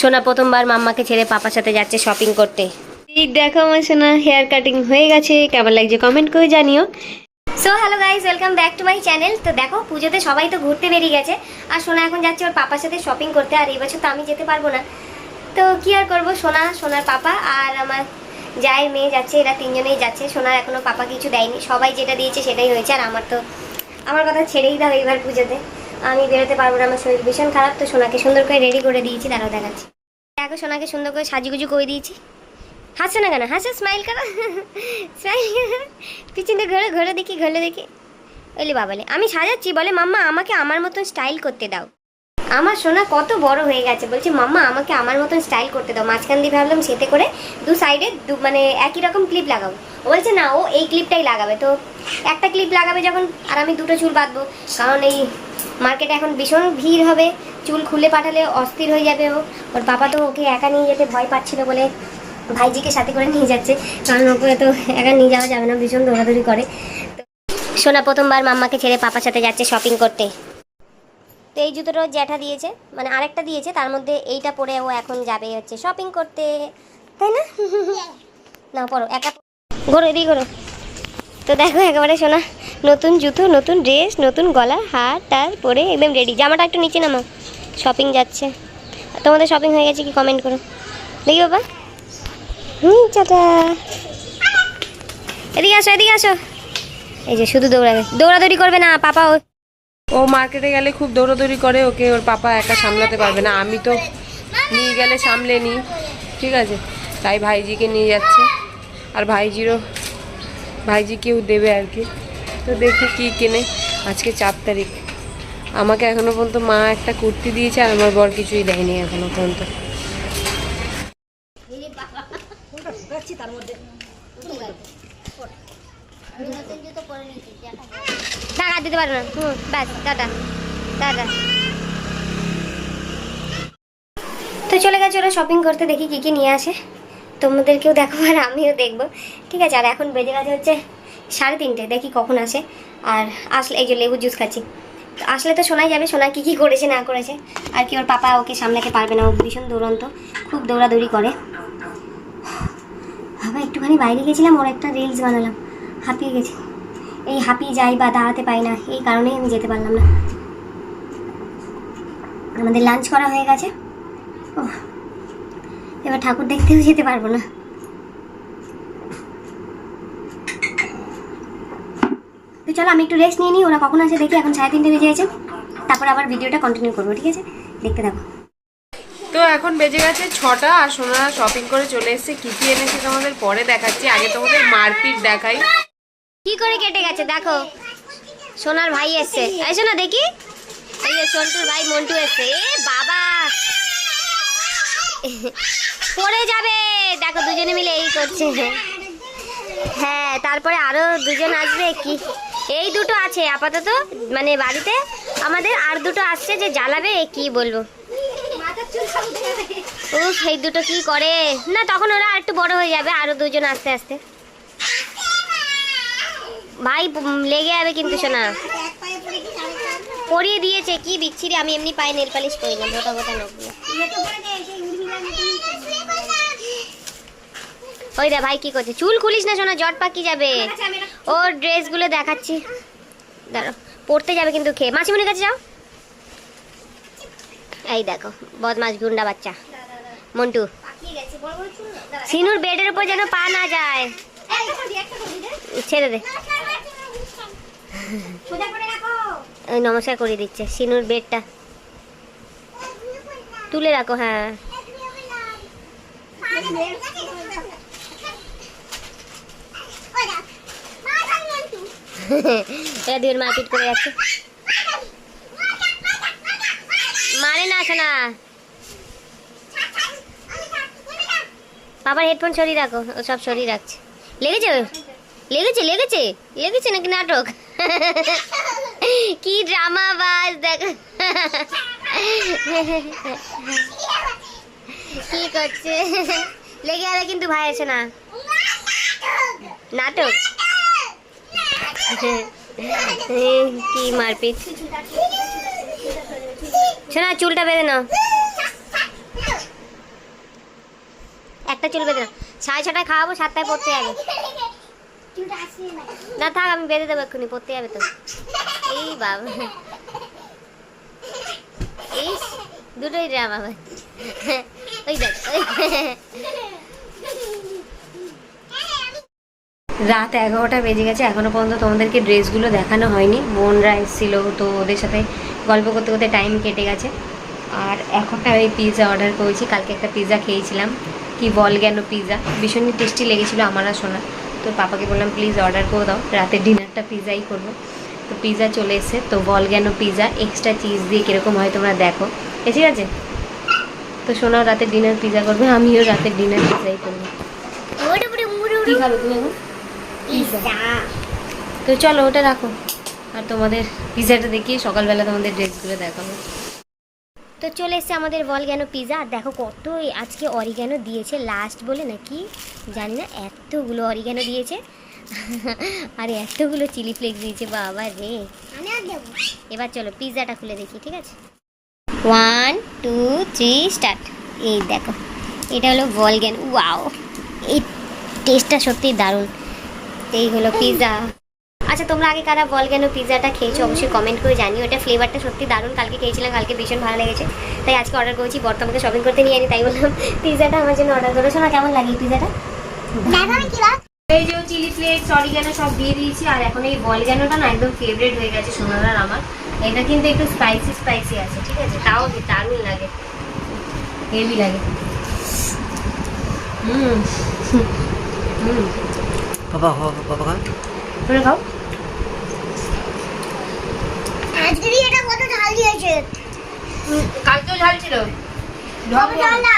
সোনা প্রথমবার মাম্মাকে ছেড়ে পাপার সাথে যাচ্ছে শপিং করতে। এই দেখো আমার সোনা হেয়ার কাটিং হয়ে গেছে কেমন লাগছে কমেন্ট করে জানিও। So hello guys welcome back to my channel তো দেখো পুজোতে সবাই তো ঘুরতে বেরিয়ে গেছে। আর সোনা এখন যাচ্ছে ওর পাপার সাথে শপিং করতে আর এই বছর তো আমি যেতে পারব না। তো কি আর করব? সোনা সোনার পাপা আর আমার যাই মেয়ে যাচ্ছে এরা তিনজনেই যাচ্ছে। সোনার এখনও পাপা কিছু দেয়নি। সবাই যেটা দিয়েছে সেটাই হয়েছে আর আমার তো আমার কথা ছেড়েই দাও এইবার পুজোতে। আমি বেরোতে পারব না, আমার শরীর ভীষণ খারাপ, তো সোনাকে সুন্দর করে রেডি করে দিয়েছি তারাও দেখাচ্ছি। দেখো, সোনাকে সুন্দর করে সাজুগুজু করে দিয়েছি। হাসছে না কেন? হাসে স্মাইল করো। স্মাইল পিছনে ঘরে ঘরে দেখি ঘরে দেখি। ওইলে বাবালে, আমি সাজাচ্ছি, বলে, মাম্মা, আমাকে আমার মতন স্টাইল করতে দাও। আমার সোনা কত বড় হয়ে গেছে, বলছে, মাম্মা, আমাকে আমার মতন স্টাইল করতে দাও। মাঝখান দিয়ে ভাবলাম, সেতে করে দু সাইডে দু মানে একই রকম ক্লিপ লাগাবো। ও বলছে, না, ও এই ক্লিপটাই লাগাবে। তো একটা ক্লিপ লাগাবে যখন, আর আমি দুটো চুল বাঁধবো। কারণ এই মার্কেটে এখন ভীষণ ভিড় হবে। চুল খুলে পাঠালে অস্থির হয়ে যাবে ও। ওর বাবা তো ওকে একা নিয়ে যেতে ভয় পাচ্ছিল বলে ভাইজিকে সাথে করে নিয়ে যাচ্ছে। কারণ ওকে তো একা নিয়ে যাওয়া যাবে না ভীষণ দৌড়াদৌড়ি করে। সোনা প্রথমবার মাম্মাকে ছেড়ে পাপার সাথে যাচ্ছে শপিং করতে। তো এই জুতোটা ওর জ্যাঠা দিয়েছে মানে আরেকটা দিয়েছে তার মধ্যে এইটা পরে ও এখন যাবে হচ্ছে শপিং করতে। তাই না? না পড়ো একা ঘোরো এদিকে ঘোরো। তো দেখো একেবারে শোনা নতুন জুতো, নতুন ড্রেস নতুন গলা, হার, টার পরে একদম রেডি জামাটা একটু নিচে নামো শপিং যাচ্ছে। তোমাদের শপিং হয়ে গেছে কি কমেন্ট করো। দেখি বাবা। হুম চাটা এদিকে আসো এদিকে আসো। এই যে শুধু দৌড়াবে। দৌড়াদৌড়ি করবে না, পাপা ও। ও মার্কেটে গেলে খুব দৌড়াদৌড়ি করে, ওকে ওর পাপা একা সামলাতে পারবে না। আমি তো নিয়ে গেলে সামলে নিই ঠিক আছে? তাই ভাইজিকে নিয়ে যাচ্ছে। আর ভাইজিরও ভাইজি কেউ দেবে আর কি। তো দেখি কি কেনে। আজকে চার তারিখ। আমাকে এখনও পর্যন্ত মা একটা কুর্তি দিয়েছে আর আমার বর কিছুই দেয়নি এখনও পর্যন্ত। দিতে না। হুম টাটা টাটা তো চলে গেছে ওরা শপিং করতে, দেখি কি কি নিয়ে আসে। তোমাদেরকেও দেখো আর আমিও দেখব। ঠিক আছে, আর এখন বেজে গেছে হচ্ছে সাড়ে তিনটে দেখি কখন আসে। আর আসলে এই যে লেবু জুস খাচ্ছি। আসলে তো শোনাই যাবে শোনা কি কি করেছে, না করেছে। আর কি ওর পাপা ওকে সামলাতে পারবে না, ও ভীষণ দুরন্ত, খুব দৌড়াদৌড়ি করে। বাবা, একটুখানি বাইরে গেছিলাম, ওর একটা রিলস বানালাম, হাঁপিয়ে গেছি। এই হাঁপিয়ে যাই বা দাঁড়াতে পাই না, এই কারণেই আমি যেতে পারলাম না। আমাদের লাঞ্চ করা হয়ে গেছে। ও এবার ঠাকুর দেখতেও যেতে পারব না। চলো আমি একটু রেস্ট নিয়ে নিই। ওরা কখন আসে দেখি এখন সাড়ে তিনটে বেজে গেছে। তারপর আবার ভিডিওটা কন্টিনিউ করব ঠিক আছে? দেখতে থাকো। তো এখন বেজে গেছে ছটা আর সোনারা শপিং করে চলে এসেছে। কী কী এনেছে তোমাদের পরে দেখাচ্ছি। আগে তোমাদের মারপিট দেখাই। কি করে কেটে গেছে দেখো। সোনার ভাই এসছে। এই শোনা দেখি। এই সন্টুর ভাই মন্টু এসছে। এ বাবা! পড়ে যাবে। দেখো দুজনে মিলে এই করছে। হ্যাঁ তারপরে আরও দুজন আসবে। কি এই দুটো আছে আপাতত মানে বাড়িতে আমাদের আর দুটো আসছে যে জ্বালাবে কি বলব? ও সেই দুটো কি করে? না তখন ওরা আর একটু বড় হয়ে যাবে আরও দুজন আস্তে আস্তে। ভাই লেগে যাবে কিন্তু শোনা পরিয়ে দিয়েছে কি বিচ্ছিরি আমি এমনি পায়ে নেল পালিশ করি না মোটা মোটা নখগুলো ওই রে ভাই কি করছে? চুল খুলিস না শোনা জট পাকি যাবে? ওর ড্রেসগুলো দেখাচ্ছি। দাঁড়ো পড়তে যাবে কিন্তু খেয়ে। মাসিমণির কাছে যাও। এই দেখো বদমাস গুন্ডা বাচ্চা। মন্টু, সিনুর বেডের উপর যেন পা না যায়। ছেড়ে দে। নমস্কার করে দিচ্ছে, সিনুর বেডটা। তুলে রাখো হ্যাঁ। এরা দুজন মারপিট করে যাচ্ছে। মানে না শোনা বাবার হেডফোন সরিয়ে রাখো, ও সব সরিয়ে রাখছে। লেগেছে? লেগেছে লেগেছে? লেগেছে নাকি নাটক? কি ড্রামা বাজ দেখ। কি করছে? লেগে যাবে কিন্তু ভাই আছে না নাটক? কি মারপিট? শোনা, চুলটা বেঁধে নাও। সাতটা চুল বেঁধে দাও সাড়ে ছটায় খাওয়াবো, সাতটায় পড়তে যাবে। না, থাক, আমি বেঁধে দেবো এক্ষুনি, পড়তে যাবে তো। এই বাবা। এই, দুটোই ড্রামা ওই দেখ ওই রাত এগারোটা বেজে গেছে এখনও পর্যন্ত তোমাদেরকে ড্রেসগুলো দেখানো হয়নি। বোনরা এসেছিল তো ওদের সাথে গল্প করতে করতে টাইম কেটে গেছে। আর এখনটা ওই পিৎজা অর্ডার করেছি কালকে একটা পিৎজা খেয়েছিলাম। কি বল গেল পিৎজা ভীষণই টেস্টি লেগেছিলো আমার আর শোনা তো পাপাকে বললাম প্লিজ অর্ডার করে দাও রাতের ডিনারটা পিৎজাই করব। তো পিৎজা চলে এসেছে তো বল গেল পিৎজা এক্সট্রা চিজ দিয়ে কীরকম হয় তোমরা দেখো। এ ঠিক আছে? তো শোনাও রাতের ডিনার পিৎজা করবে আমিও রাতের ডিনার পিৎজাই করব। কী খাবে তুমি এখন? তো চলো ওটা রাখো। আর তোমাদের পিজাটা দেখিয়ে সকালবেলা তোমাদের ড্রেসগুলো দেখাবো। তো চলে এসছে আমাদের বল কেন পিজা আর দেখো কত আজকে অরিগ্যানো দিয়েছে লাস্ট বলে নাকি? জানি না এতগুলো অরিগ্যানো দিয়েছে। আর এতগুলো চিলি ফ্লেক্স দিয়েছে বাবা রে। এবার চলো পিৎজাটা খুলে দেখি ঠিক আছে? ওয়ান টু থ্রি স্টার্ট এই দেখো এটা হলো ভলগ্যান ওয়াও এই টেস্টটা সত্যিই দারুণ। এই হলো পিৎজা আচ্ছা তোমরা আগে কারা বল কেন পিৎজাটা খেয়েছো? অবশ্যই কমেন্ট করে জানিও। এটা ফ্লেভারটা সত্যি দারুণ। কালকে খেয়েছিলাম কালকে ভীষণ ভালো লেগেছে। তাই আজকে অর্ডার করেছি বর্তমানে শপিং করতে নিয়ে আনি তাই বললাম পিৎজাটা আমার জন্য অর্ডার করেছ না কেমন লাগে পিৎজাটা এই যে চিলি ফ্লেক্স অরিগানো সব দিয়ে দিয়েছি। আর এখন এই বলগ্যানোটা না একদম ফেভারিট হয়ে গেছে সোনালার আমার। এটা কিন্তু একটু স্পাইসি স্পাইসি আছে ঠিক আছে? তাও দারুণ লাগে। হেভি লাগে। হুম হুম। পাপা পাপা খান তোমরা খাও আজকে এটা কত ঝাল দিয়েছে? কালকেও ঝাল ছিল। ঝাল না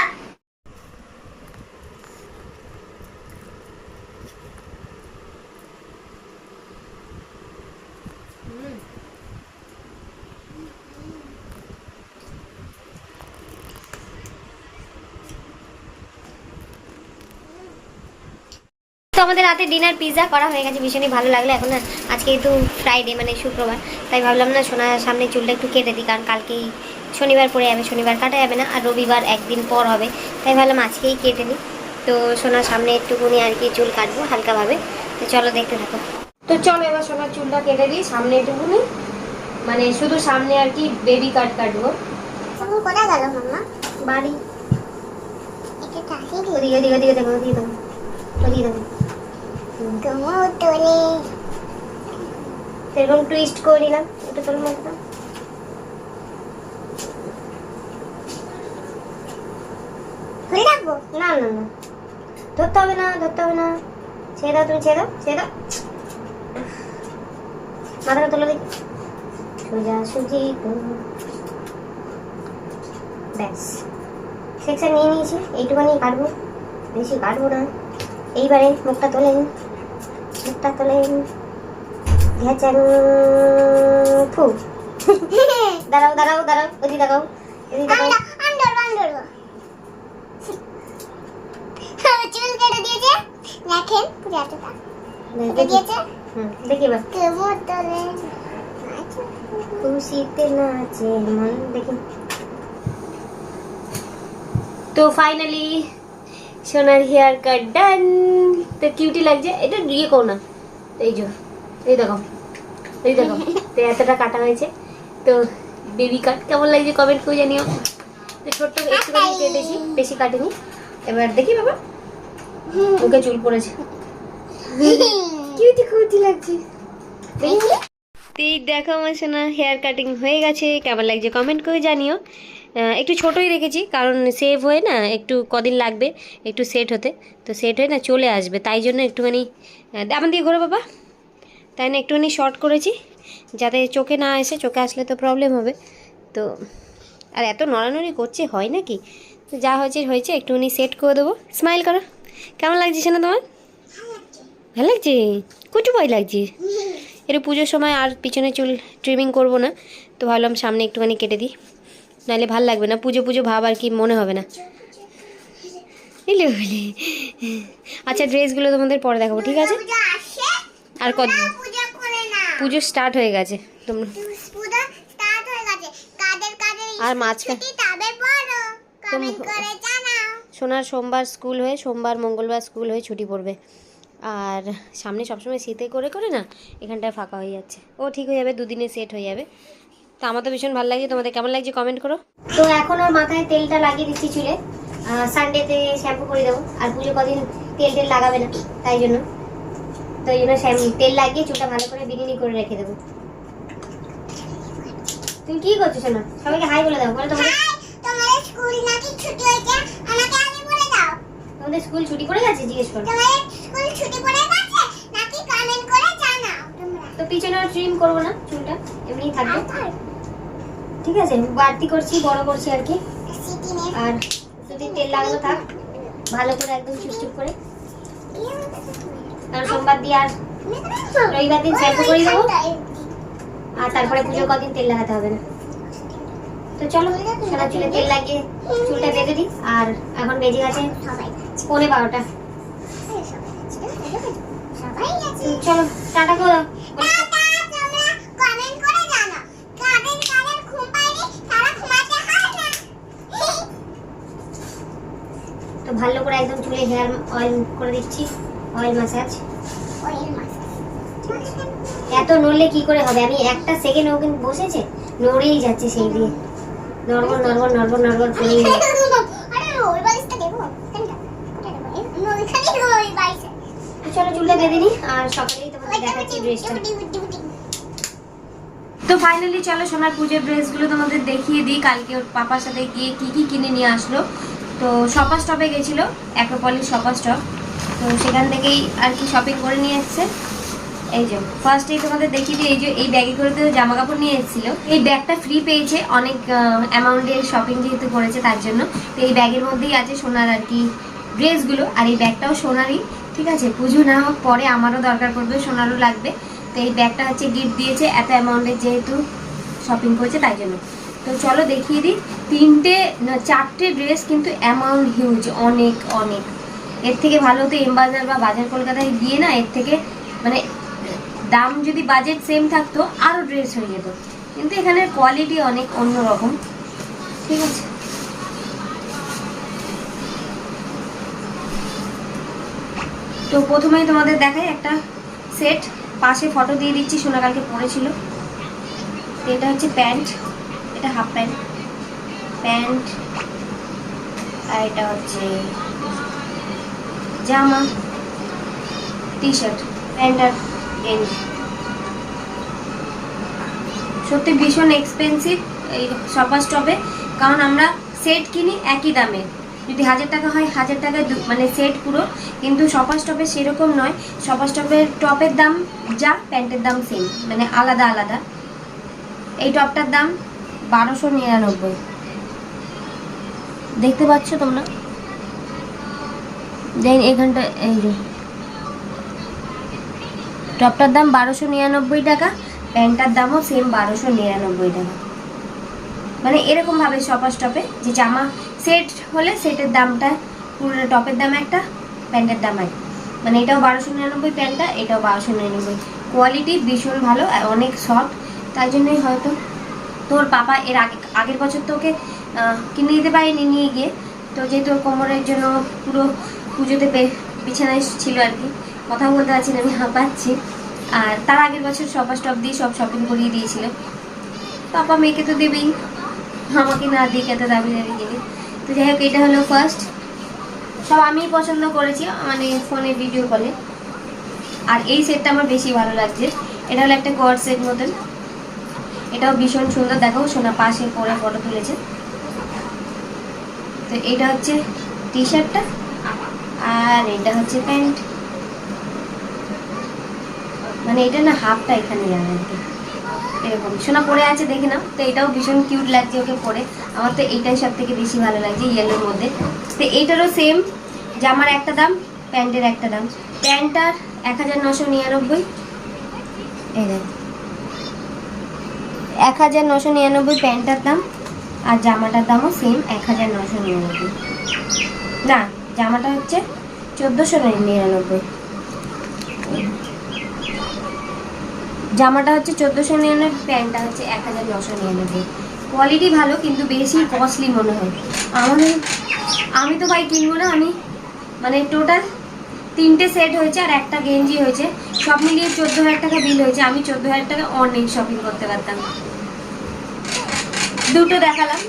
তো আমাদের রাতে ডিনার পিৎজা করা হয়ে গেছে ভীষণই ভালো লাগল। এখন না আজকে যেহেতু ফ্রাইডে মানে শুক্রবার। তাই ভাবলাম না সোনার সামনে চুলটা একটু কেটে দিই কারণ কালকেই শনিবার পরে যাবে শনিবার কাটা যাবে না আর রবিবার একদিন পর হবে। তাই ভাবলাম আজকেই কেটে নিই। তো সোনার সামনে একটুকুনি আর কি চুল কাটবো হালকাভাবে। তো চলো দেখতে থাকো। তো চলো এবার সোনার চুলটা কেটে দিই সামনে একটুকুনি মানে শুধু সামনে আর কি বেবি কাট কাটবো। কোথায় গেল মাম্মা? বাড়ি। ওদিকে ওদিকে ওদিকে দেখো ওদিকে দেখো। ওদিকে দেখো। এরকম টুইস্ট করে দিলাম এটা তোর মতো খুলে রাখব? না না না। ধরতে হবে না, ধরতে হবে না। ছেড়ে দাও তুমি, ছেড়ে দাও ছেড়ে দাও। মাথাটা তোলো দেখি সোজা সুজি ব্যাস। সেকশন নিয়ে নিয়েছি, এইটুখানি কাটবো। বেশি কাটবো না। এইবারে মুখটা তোলেন মুখটা তোলেন ঘেঁচান ফু দাঁড়াও দাঁড়াও দাঁড়াও ওদিকে দেখাও আন্ডার আন্ডার চুল কেটে দিয়েছে তো ফাইনালি সোনার হেয়ার কাট ডান। তো কিউটি লাগছে এটা ইয়ে করো না। এই যে এই দেখো এই দেখো তো এতটা কাটা হয়েছে। তো বেবি কাট কেমন লাগছে কমেন্ট করে জানিও। তো ছোট্ট একটুখানি কেটেছি বেশি কাটেনি। এবার দেখি বাবা ওকে চুল পড়েছে। কিউটি কিউটি লাগছে। এই দেখো আমার সোনা হেয়ার কাটিং হয়ে গেছে কেমন লাগছে কমেন্ট করে জানিও। একটু ছোটোই রেখেছি, কারণ সেভ হয়ে না একটু কদিন লাগবে, একটু সেট হতে। তো সেট হয়ে না চলে আসবে, তাই জন্য একটুখানি আমার দিকে ঘোরো বাবা। তাই না একটুখানি শর্ট করেছি, যাতে চোখে না এসে চোখে আসলে তো প্রবলেম হবে। তো, আর এত নড়ানড়ি করছে, হয় নাকি? তো যা হয়েছে হয়েছে, একটুখানি সেট করে দেবো। স্মাইল করো। কেমন লাগছে না তোমার? ভালো লাগছে? কুটু ভয় লাগছে? একটু পুজোর সময় আর পিছনে চুল ট্রিমিং করব না। তো ভাবলাম সামনে একটুখানি কেটে দিই। নাহলে ভালো লাগবে না। পুজো পুজো ভাব আর কি মনে হবে না। আচ্ছা ড্রেসগুলো তোমাদের পরে দেখাবো ঠিক আছে? আর কত পূজা স্টার্ট হয়ে গেছে। তোমরা আর মাঝখানে সোনার সোমবার স্কুল হয়ে সোমবার মঙ্গলবার স্কুল হয়ে ছুটি পড়বে। আর সামনে সবসময় শীতে করে করে না এখানটায় ফাঁকা হয়ে যাচ্ছে। ও ঠিক হয়ে যাবে দুদিনে সেট হয়ে যাবে। তো আমার তো ভীষণ ভালো লাগছে। তোমাদের কেমন লাগছে কমেন্ট করো। তো এখন ওর মাথায় তেলটা লাগিয়ে দিচ্ছি চুলে। সানডেতে শ্যাম্পু করে দেবো। আর পুজো কদিন তেল টেল লাগাবে না তাই জন্য। তো এই জন্য শ্যাম্পু তেল লাগিয়ে চুলটা ভালো করে বিরিনি করে রেখে দেবো। তুমি কি করছ শোনো? সবাইকে হাই বলে দাও। বলে তোমাদের। তোমাদের স্কুল নাকি ছুটি হয়েছে? আমাকে আগে বলে দাও। তোমাদের স্কুল ছুটি পড়ে গেছে? জিজ্ঞেস করো। তোমাদের স্কুল ছুটি পড়ে গেছে? নাকি কমেন্ট করে জানাও তোমরা। তো পিছনে ট্রিম করব না চুলটা। এমনি থাকবে? ঠিক আছে বাড়তি করছি বড় করছি আর কি। আর যদি তেল লাগানো থাক ভালো করে একদম চুপচুপ করে। কারণ সোমবার দিয়ে আর রবিবার দিন শ্যাম্পু করে দেবো। আর তারপরে পুজোর কদিন তেল লাগাতে হবে না। তো চলো সারা চুলে তেল লাগিয়ে চুলটা বেঁধে দিই। আর এখন বেজে গেছে সবাই পৌনে বারোটা। চলো টাটা করো টাটা, তোমরা কমেন্ট করে জানাও কাদের কাদের ঘুম পায়নি তারা ঘুমাতে হয় না তো ভালো করে একদম চুলে হেয়ার অয়েল করে দিচ্ছি। অয়েল ম্যাসাজ এত নড়লে কি করে হবে? আমি একটা সেকেন্ড ও কিন্তু বসেছে নড়েই যাচ্ছে সেই দিয়ে। নড়বড় নড়বড় নড়বড় নড়বড় করেই চলো চুলটা বেঁধে নিই আর সকালেই তোমাদের দেখাচ্ছি ড্রেসটা তো ফাইনালি চলো সোনার পুজোর ড্রেসগুলো তোমাদের দেখিয়ে দিই। কালকে ওর পাপার সাথে গিয়ে কি কি কিনে নিয়ে আসলো। তো শপা স্টপে গেছিল অ্যাক্রোপলিস শপা স্টপ তো সেখান থেকেই আর কি শপিং করে নিয়ে এসছে। এই যে ফার্স্টেই তোমাদের দেখিয়ে দিই, এই যে এই ব্যাগে করে তো জামা কাপড় নিয়ে এসেছিল। এই ব্যাগটা ফ্রি পেয়েছে অনেক অ্যামাউন্টের শপিং যেহেতু করেছে তার জন্য। তো এই ব্যাগের মধ্যেই আছে সোনার আর কি ড্রেসগুলো আর এই ব্যাগটাও সোনারই, ঠিক আছে? পুজো না হোক, পরে আমারও দরকার পড়বে, সোনারও লাগবে। তো এই ব্যাগটা হচ্ছে গিফট দিয়েছে, এত অ্যামাউন্টের যেহেতু শপিং করেছে তাই জন্য। তো চলো দেখিয়ে দিই, তিনটে চারটে ড্রেস কিন্তু অ্যামাউন্ট হিউজ অনেক অনেক। এর থেকে ভালো তো এম বাজার বা বাজার কলকাতায় গিয়ে না, এর থেকে মানে দাম যদি বাজেট সেম থাকতো আরও ড্রেস হয়ে যেত। কিন্তু এখানের কোয়ালিটি অনেক অন্যরকম। ঠিক আছে? তো প্রথমেই তোমাদের দেখাই একটা সেট পাশে ফটো দিয়ে দিচ্ছি সোনাকালকে পরেছিল এটা হচ্ছে প্যান্ট। এটা হাফ প্যান্ট প্যান্ট আর এটা হচ্ছে জামা টি শার্ট প্যান্ট আর গেঞ্জি সত্যি ভীষণ এক্সপেন্সিভ এই শপার স্টপে কারণ আমরা সেট কিনি একই দামে। যদি হাজার টাকা হয়, হাজার টাকায় মানে সেট পুরো, কিন্তু শপার স্টপে সেরকম নয়। শপার স্টপের টপের দাম যা প্যান্টের দাম সেম মানে আলাদা আলাদা। এই টপটার দাম বারোশো নিরানব্বই। দেখতে পাচ্ছ তোমরা? দেন এখানটা এই যে। টপটার দাম বারোশো নিরানব্বই টাকা, প্যান্টটার দামও সেম বারোশো নিরানব্বই টাকা। মানে এরকম ভাবে শপার স্টপে যে জামা সেট হলে সেটের দামটা পুরো টপের দাম একটা, প্যান্টের দাম এক। মানে এটাও বারোশো নিরানব্বই প্যান্টটা, এটাও বারোশো নিরানব্বই। কোয়ালিটি ভীষণ ভালো, আর অনেক সফট তাই জন্যই হয়তো তোর পাপা এর আগে, আগের বছর তোকে কিনে দিতে পারিনি নিয়ে গিয়ে। তো যেহেতু কোমরের জন্য পুরো পুজোতে বিছানায় ছিল আর কি। কথা বলতে পারছি না, আমি হাঁপাচ্ছি। আর তার আগের বছর সবা স্টপ দিয়ে সব শপিং করিয়ে দিয়েছিল। পাপা মেয়েকে তো দেবেই, আমাকে না দিয়ে এত দাবি দাবি জিনিস। তো যাই হোক, এটা হলো ফার্স্ট সব আমিই পছন্দ করেছি মানে ফোনে ভিডিও কলে আর এই সেটটা আমার বেশি ভালো লাগছে। এটা হলো একটা গড সেট মতন। এটাও ভীষণ সুন্দর। দেখো, সোনা পাশে পরে ফটো তুলেছে। তো এটা হচ্ছে টি। শার্টটা আর এটা হচ্ছে প্যান্ট। মানে এটা না হাফটা এখানে যাবে আর কি। এরকম। সোনা পরে আছে, দেখে নাও। তো এটাও ভীষণ কিউট লাগছে ওকে পরে। আমার তো এইটাই সব থেকে বেশি ভালো লাগছে ইয়েলোর মধ্যে। তো এইটারও সেম জামার একটা দাম, প্যান্টের একটা দাম। প্যান্টটার এক হাজার নশো নিরানব্বই। এই এক হাজার নশো নিরানব্বই প্যান্টটার দাম। আর জামাটার দামও সেম এক হাজার নশো নিরানব্বই। না, জামাটা হচ্ছে চোদ্দোশো নিরানব্বই। জামাটা হচ্ছে চোদ্দোশো নিরানব্বই, প্যান্টটা হচ্ছে এক হাজার নশো নিরানব্বই। কোয়ালিটি ভালো, কিন্তু বেশি কস্টলি মনে হয়। আমাদের আমি তো ভাই কিনবো না, আমি মানে টোটাল তিনটে সেট হয়েছে আর একটা গেঞ্জি হয়েছে। সব মিলিয়ে চোদ্দ হাজার টাকা বিল হয়েছে। আমি চোদ্দ হাজার টাকা অনলাইন শপিং করতে পারতাম। দুটো দেখালাম।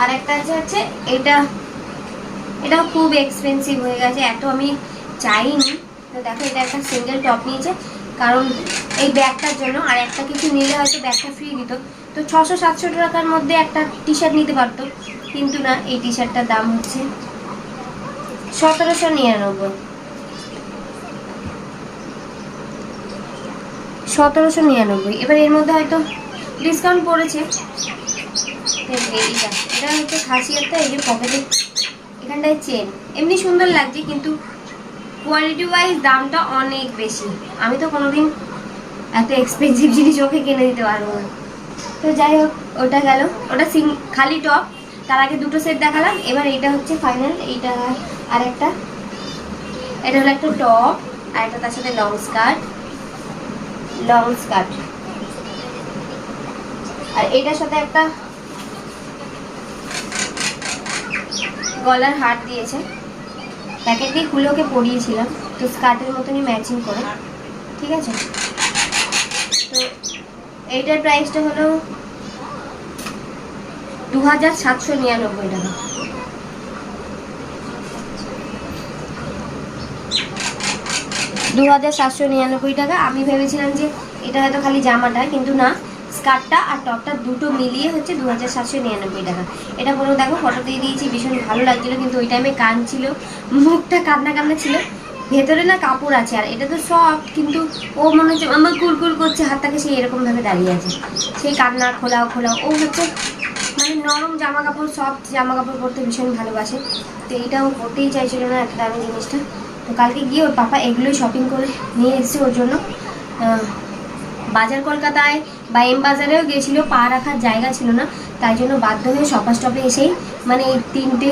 আর একটা আছে হচ্ছে, এটা এটা খুব এক্সপেন্সিভ হয়ে গেছে, এত আমি চাইনি। তো দেখো, এটা একটা সিঙ্গেল টপ নিয়েছে। কারণ এই ব্যাগটার জন্য আর একটা কিছু নিলে হয়তো ব্যাগটা ফ্রি দিত। তো ছশো সাতশো টাকার মধ্যে একটা টি শার্ট নিতে পারতো। কিন্তু না, এই টি শার্টটার দাম হচ্ছে সতেরোশো নিরানব্বই। সতেরোশো নিরানব্বই। এবার এর মধ্যে হয়তো ডিসকাউন্ট পড়েছে। এই- এইটা এটা হচ্ছে খাসিয়ারটা, এই যে পকেটে এখানটায় চেন। এমনি সুন্দর লাগছে, কিন্তু কোয়ালিটি ওয়াইজ দামটা অনেক বেশি। আমি তো কোনোদিন এত এক্সপেন্সিভ জিনিস ওকে কিনে দিতে পারব না। তো যাই হোক, ওটা গেল। ওটা সিং, খালি টপ তার আগে দুটো সেট দেখালাম। এবার এটা হচ্ছে ফাইনাল এইটা আর একটা এটা হলো একটা টপ আর একটা তার সাথে লং স্কার্ট লং স্কার্ট আর এটার সাথে একটা গলার হার দিয়েছে। প্যাকেট দিয়ে খুলে ওকে পরিয়েছিলাম। তো স্কার্টের মতনই ম্যাচিং করে। ঠিক আছে? তো এইটার প্রাইসটা হলো দু হাজার সাতশো নিরানব্বই টাকা। দু হাজার সাতশো নিরানব্বই টাকা। আমি ভেবেছিলাম যে এটা হয়তো খালি জামাটা, কিন্তু না। স্কার্টটা আর টপটা দুটো মিলিয়ে হচ্ছে দু হাজার সাতশো নিরানব্বই টাকা। এটা কোনো দেখো ফটো দিয়ে দিয়েছি, ভীষণ ভালো লাগছিল, কিন্তু ওই টাইমে কান ছিল, মুখটা কান্না কান্না ছিল। ভেতরে না কাপড় আছে, আর এটা তো সফট কিন্তু ও মনে হচ্ছে আমার কুরকুর করছে, হাতটাকে সেই এরকমভাবে দাঁড়িয়ে আছে। সেই কান্না, খোলাও খোলাও, ও হচ্ছে মানে নরম জামা কাপড় সফট জামা কাপড় পরতে ভীষণ ভালোবাসে। তো এইটাও পরতেই চাইছিল না, এত দামি জিনিসটা। তো কালকে গিয়ে ওর পাপা এগুলোই শপিং করে নিয়ে এসেছে ওর জন্য। বাজার কলকাতায় বা এম বাজারেও গিয়েছিল, পা রাখার জায়গা ছিল না, তাই জন্য বাধ্য হয়ে শপার স্টপে এসেই মানে তিনটে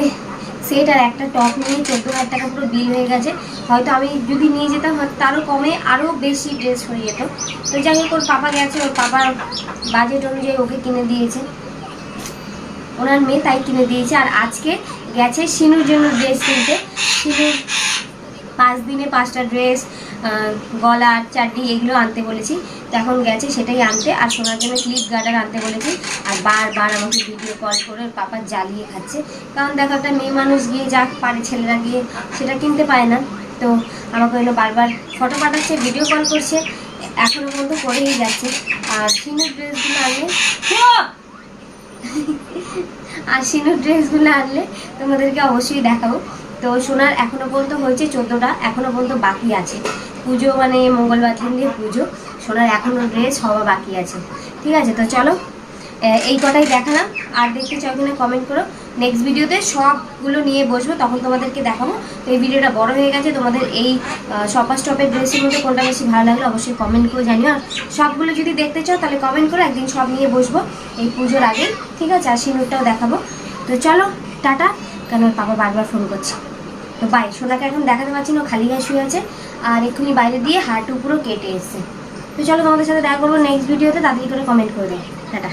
সেট আর একটা টপ নিয়ে চোদ্দ হাজার টাকা পুরো বিল হয়ে গেছে। হয়তো আমি যদি নিয়ে যেতাম, হয়তো তারও কমে আরও বেশি ড্রেস হয়ে যেত। তো যাই হোক, ওর পাপা গেছে, ওর পাপার বাজেট অনুযায়ী ওকে কিনে দিয়েছে। ওনার মেয়ে তাই কিনে দিয়েছে। আর আজকে গেছে শিনুর জন্য ড্রেস কিনতে। শিনুর পাঁচ দিনে পাঁচটা ড্রেস গলার চারটি, এগুলো আনতে বলেছি। তো এখন গেছে, সেটাই আনতে। আর সোনার জন্য ক্লিপ গার্ডার আনতে বলেছি আর বারবার আমাকে ভিডিও কল করে পাপা জ্বালিয়ে খাচ্ছে। কারণ দেখো, একটা মেয়ে মানুষ গিয়ে যা পারে, ছেলেরা গিয়ে সেটা কিনতে পারে না। তো আমাকে হলো বারবার ফটো পাঠাচ্ছে ভিডিও কল করছে এখনও পর্যন্ত করেই যাচ্ছে। আর শিনুর ড্রেসগুলো আনলে আর শিনুর ড্রেসগুলো আনলে তোমাদেরকে অবশ্যই দেখাবো। তো সোনার এখনও পর্যন্ত হয়েছে চোদ্দোটা এখনও পর্যন্ত বাকি আছে। পুজো মানে মঙ্গলবার দিন দিয়ে পুজো। সোনার এখনও ড্রেস হওয়া বাকি আছে। ঠিক আছে, তো চলো এই কটাই দেখালাম। আর দেখতে চাও কিনা কমেন্ট করো। নেক্সট ভিডিওতে সবগুলো নিয়ে বসবো, তখন তোমাদেরকে দেখাবো। তো এই ভিডিওটা বড় হয়ে গেছে, তোমাদের এই শপার স্টপের ড্রেসের মধ্যে কোনটা বেশি ভালো লাগল অবশ্যই কমেন্ট করে জানিও। আর সবগুলো যদি দেখতে চাও, তাহলে কমেন্ট করো, একদিন সব নিয়ে বসবো এই পুজোর আগে। ঠিক আছে, আর সিনুরটাও দেখাবো। তো চলো, টাটা। কেন পাপা বারবার ফোন করছে? তো বাই সোনাকে এখন দেখাতে পারছি না খালি গায়ে শুয়ে আছে। আর এক্ষুনি বাইরে দিয়ে হাঁটু পুরো কেটে এসছে। তো চলো তোমাদের সাথে দেখা করব নেক্সট ভিডিওতে তাড়াতাড়ি করে কমেন্ট করে দেয় টাটা।